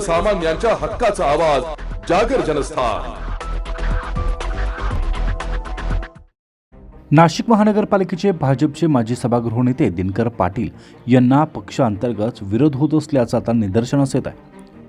सर्वसामान्यांच्या हक्काचा आवाज जागर जनस्थान. नाशिक महानगरपालिकेचे भाजपचे माजी सभागृह नेते दिनकर पाटील यांना पक्षांतर्गत विरोध होत असल्याचं आता निदर्शनास येत आहे.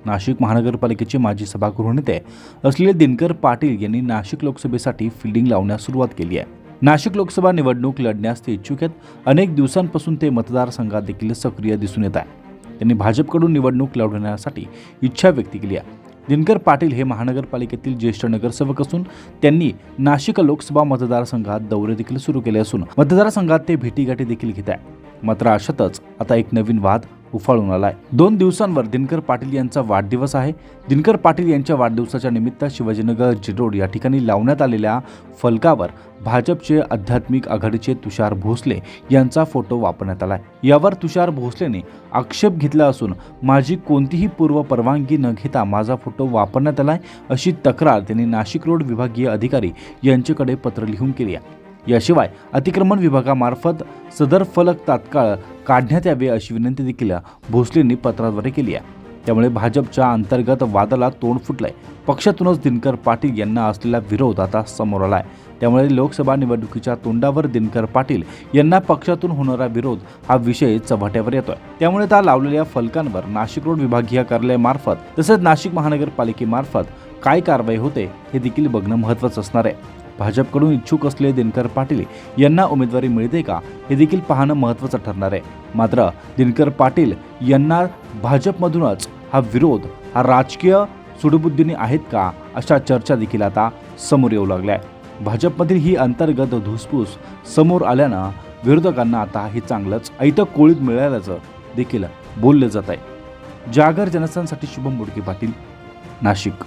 नाशिक महानगरपालिकेचे माजी सभागृह नेते असलेले दिनकर पाटील यांनी नाशिक लोकसभेसाठी फिल्डिंग लावण्यास सुरुवात केली आहे. नाशिक लोकसभा निवडणूक लढण्यास ते इच्छुक आहेत. अनेक दिवसांपासून ते मतदारसंघात देखील सक्रिय दिसून येत आहे. त्यांनी भाजपकडून निवडणूक लढवण्यासाठी इच्छा व्यक्त केली आहे. दिनकर पाटील हे महानगरपालिकेतील ज्येष्ठ नगरसेवक असून त्यांनी नाशिक लोकसभा मतदारसंघात दौरे देखील सुरू केले असून मतदारसंघात ते भेटीगाठी देखील घेत आहे मात्र अशातच आता एक नवीन वाद उफाळून आलाय. दोन दिवसांवर दिनकर पाटील यांचा वाढदिवस आहे. दिनकर पाटील यांच्या वाढदिवसाच्या निमित्त शिवाजीनगर जिरोड या ठिकाणी लावण्यात आलेल्या फलकावर भाजपचे आध्यात्मिक आघाडीचे तुषार भोसले यांचा फोटो वापरण्यात आलाय. यावर तुषार भोसलेने आक्षेप घेतला असून माझी कोणतीही पूर्व परवानगी न घेता माझा फोटो वापरण्यात आलाय अशी तक्रार त्यांनी नाशिक रोड विभागीय अधिकारी यांच्याकडे पत्र लिहून केली आहे. याशिवाय अतिक्रमण विभागामार्फत सदर फलक तात्काळ काढण्यात यावे अशी विनंती देखील भोसलेंनी पत्राद्वारे केली आहे. त्यामुळे भाजपच्या अंतर्गत वादाला तोंड फुटलंय. पक्षातूनच दिनकर पाटील यांना असलेला विरोध आता समोर आलाय. त्यामुळे लोकसभा निवडणुकीच्या तोंडावर दिनकर पाटील यांना पक्षातून होणारा विरोध हा विषय चव्हाट्यावर येतोय. त्यामुळे त्या लावलेल्या फलकांवर नाशिक रोड विभागीय कार्यालयामार्फत तसेच नाशिक महानगरपालिकेमार्फत काय कारवाई होते हे देखील बघणं महत्त्वाचं असणार आहे. भाजपकडून इच्छुक असलेले दिनकर पाटील यांना उमेदवारी मिळते का हे देखील पाहणं महत्त्वाचं ठरणार आहे. मात्र दिनकर पाटील यांना भाजपमधूनच हा विरोध हा राजकीय सुडबुद्धीने आहेत का अशा चर्चा देखील आता समोर येऊ लागल्या आहे भाजपमधील ही अंतर्गत धुसफूस समोर आल्यानं विरोधकांना आता हे चांगलंच ऐतं कोळीत मिळाल्याचं देखील बोललं जात आहे. जागर जनस्थानसाठी शुभम बोडके पाटील नाशिक.